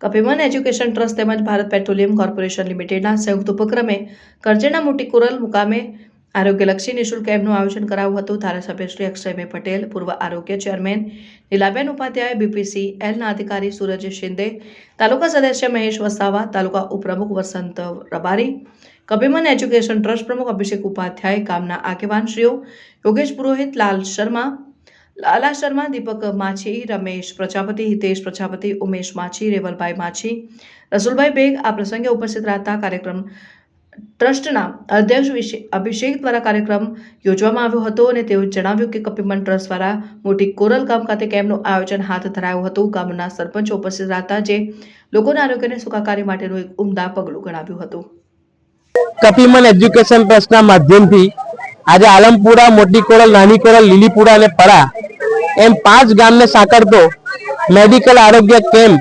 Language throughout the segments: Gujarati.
કપિમન એજ્યુકેશન ટ્રસ્ટ તેમજ ભારત પેટ્રોલિયમ કોર્પોરેશન લિમિટેડના સંયુક્ત ઉપક્રમે કરજણના મોટી કુરલ મુકામે આરોગ્યલક્ષી નિઃશુલ્ક કેમ્પનું આયોજન કરાયું હતું. ધારાસભ્ય શ્રી અક્ષયભાઈ પટેલ, પૂર્વ આરોગ્ય ચેરમેન નીલાબેન ઉપાધ્યાય બીપીસી એલના અધિકારી સુરજ શિંદે, તાલુકા સદસ્ય મહેશ વસાવા, તાલુકા ઉપપ્રમુખ વસંત રબારી કપિમન એજ્યુકેશન ટ્રસ્ટ પ્રમુખ અભિષેક ઉપાધ્યાય, ગામના આગેવાનશ્રીઓ યોગેશ પુરોહિત, લાલ શર્મા લાલા શર્મા, દીપક માછી, રમેશ પ્રજાપતિ, હિતેશ પ્રજાપતિ, ઉમેશ માછી, રેવલભાઈ માછી, રસુલભાઈ બેગ આ પ્રસંગે ઉપસ્થિત રહેતા કાર્યક્રમ ટ્રસ્ટના અધ્યક્ષ અભિષેક દ્વારા કાર્યક્રમ યોજવામાં આવ્યો હતો અને તેઓ જણાવ્યું કે કપિમન ટ્રસ્ટ દ્વારા મોટી કોરલ ગામ ખાતે કેમ્પનું આયોજન હાથ ધરાયું હતું. ગામના સરપંચ ઉપસ્થિત રહેતા જે લોકોના આરોગ્યને સુખાકારી માટેનું એક ઉમદા પગલું ગણાવ્યું હતું. કપિમન એજ્યુકેશન ટ્રસ્ટના માધ્યમથી આજે આલમપુરા, મોટી કોરલ, નાની કોરલ, લીલીપુરા અને પરા એમ પાંચ ગામને સાંકળતો મેડિકલ આરોગ્ય કેમ્પ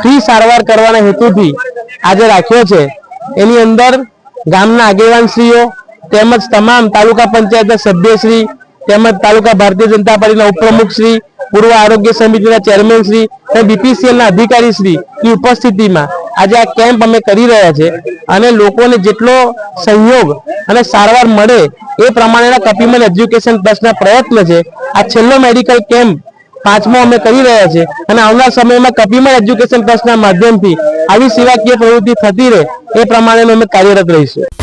ફ્રી સારવાર કરવાના હેતુથી આજે રાખ્યો છે. એની અંદર ગામના આગેવાનશ્રીઓ તેમજ તમામ તાલુકા પંચાયતના સભ્યશ્રી તેમજ તાલુકા ભારતીય જનતા પાર્ટીના ઉપપ્રમુખશ્રી, પૂર્વ આરોગ્ય સમિતિના ચેરમેન શ્રી અને બીપીસીએલના અધિકારી શ્રી ઉપસ્થિતિમાં આજે આ કેમ્પ અમે કરી રહ્યા છે અને લોકોને જેટલો સહયોગ અને સારવાર મળે એ પ્રમાણેના કપિમલ એજ્યુકેશન ટ્રસ્ટના પ્રયત્ન છે. આ છેલ્લો મેડિકલ કેમ્પ પાંચમો અમે કરી રહ્યા છે અને આવનાર સમયમાં કપિમલ એજ્યુકેશન ટ્રસ્ટના માધ્યમથી આવી સેવાકીય પ્રવૃત્તિ થતી રહે એ પ્રમાણે અમે કાર્યરત રહીશું.